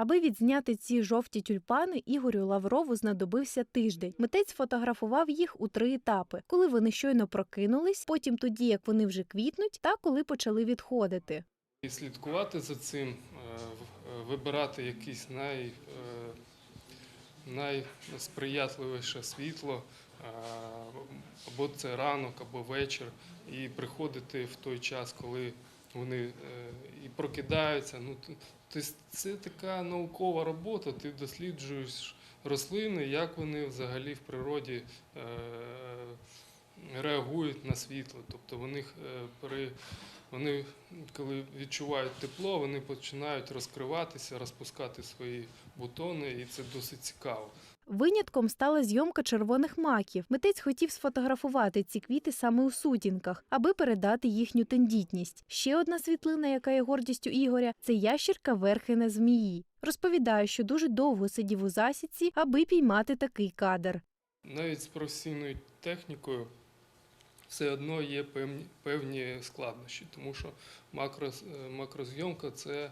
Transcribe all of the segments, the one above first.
Аби відзняти ці жовті тюльпани, Ігорю Лаврову знадобився тиждень. Митець фотографував їх у три етапи: коли вони щойно прокинулись, потім тоді, як вони вже квітнуть, та коли почали відходити. І слідкувати за цим, е, е, вибирати якісь най, е, найсприятливіше світло, або це ранок, або вечір, і приходити в той час, коли вони е, і прокидаються. Ну, то тобто це така наукова робота, ти досліджуєш рослини, як вони взагалі в природі е, реагують на світло. Тобто вони, е, при, вони коли відчувають тепло, вони починають розкриватися, розпускати свої бутони, і це досить цікаво. Винятком стала зйомка червоних маків. Митець хотів сфотографувати ці квіти саме у сутінках, аби передати їхню тендітність. Ще одна світлина, яка є гордістю Ігоря, це ящірка верхина змії. Розповідає, що дуже довго сидів у засідці, аби піймати такий кадр. Навіть з професійною технікою все одно є певні, певні складнощі, тому що макро, е, макрозйомка це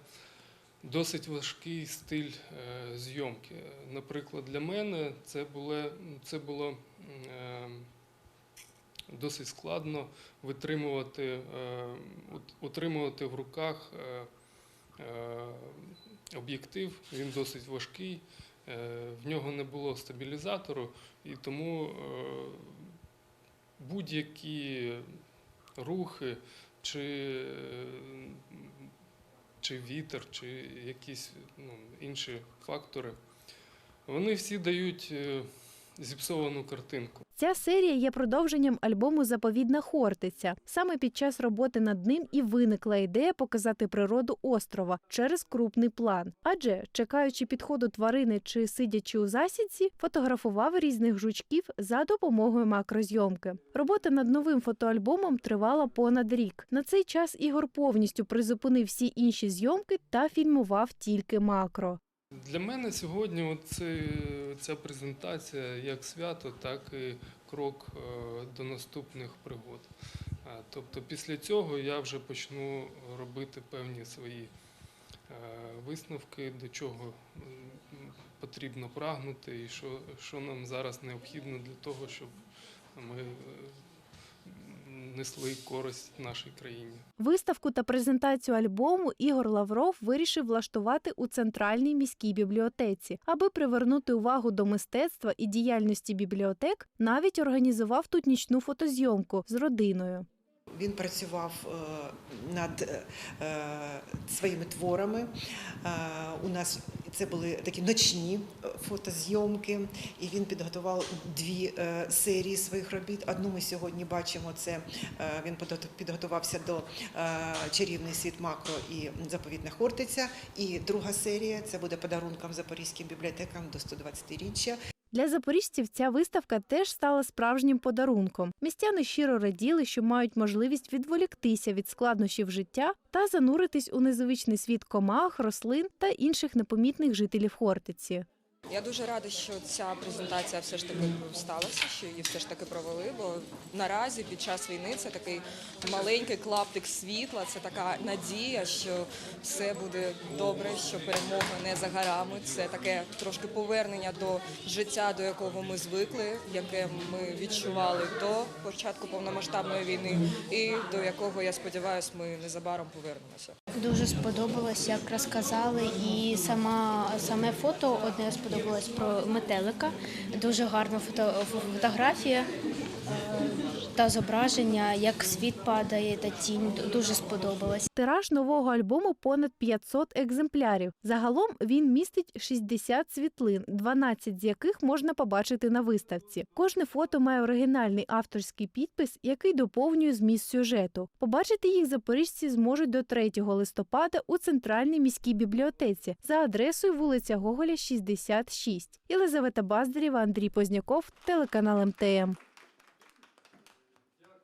досить важкий стиль е, зйомки. Наприклад, для мене це було, це було е, досить складно витримувати, утримувати в руках об'єктив, він досить важкий. В нього не було стабілізатору, і тому будь-які рухи, чи, чи вітер, чи якісь ну, інші фактори, вони всі дають е, зіпсовану картинку. Ця серія є продовженням альбому Заповідна Хортиця. Саме під час роботи над ним і виникла ідея показати природу острова через крупний план. Адже, чекаючи підходу тварини чи сидячи у засідці, фотографував різних жучків за допомогою макрозйомки. Робота над новим фотоальбомом тривала понад рік. На цей час Ігор повністю призупинив всі інші зйомки та фільмував тільки макро. Для мене сьогодні ця презентація як свято, так і крок е, до наступних пригод. Тобто після цього я вже почну робити певні свої е, висновки, до чого потрібно прагнути і що, що нам зараз необхідно для того, щоб ми е, несли користь нашій країні. Виставку та презентацію альбому Ігор Лавров вирішив влаштувати у центральній міській бібліотеці, аби привернути увагу до мистецтва і діяльності бібліотек. Навіть організував тут нічну фотозйомку з родиною. Він працював е, над е, е, своїми творами. У нас це були такі ночні фотозйомки, і він підготував дві серії своїх робіт. Одну ми сьогодні бачимо. Це він підготувався до чарівний світ макро і заповітна Хортиця. І друга серія це буде подарунком запорізьким бібліотекам до 120-річчя. Для запоріжців ця виставка теж стала справжнім подарунком. Містяни щиро раділи, що мають можливість відволіктися від складнощів життя та зануритись у незвичний світ комах, рослин та інших непомітних жителів Хортиці. Я дуже рада, що ця презентація все ж таки сталася, що її все ж таки провели. Бо наразі під час війни це такий маленький клаптик світла, це така надія, що все буде добре, що перемога не за горами. Це таке трошки повернення до життя, до якого ми звикли, яке ми відчували до початку повномасштабної війни, і до якого я сподіваюся, ми незабаром повернемося. Дуже сподобалось, як розказали, і сама саме фото одне сподобалось про метелика. Дуже гарна фото, фотографія та зображення, як світ падає та тінь. Дуже сподобалось. Тираж нового альбому понад 500 екземплярів. Загалом він містить 60 світлин, 12 з яких можна побачити на виставці. Кожне фото має оригінальний авторський підпис, який доповнює зміст сюжету. Побачити їх запоріжці зможуть до 3 листопада у центральній міській бібліотеці за адресою вулиця Гоголя, 66. Єлизавета Баздарєва, Андрій Позняков, телеканал МТМ.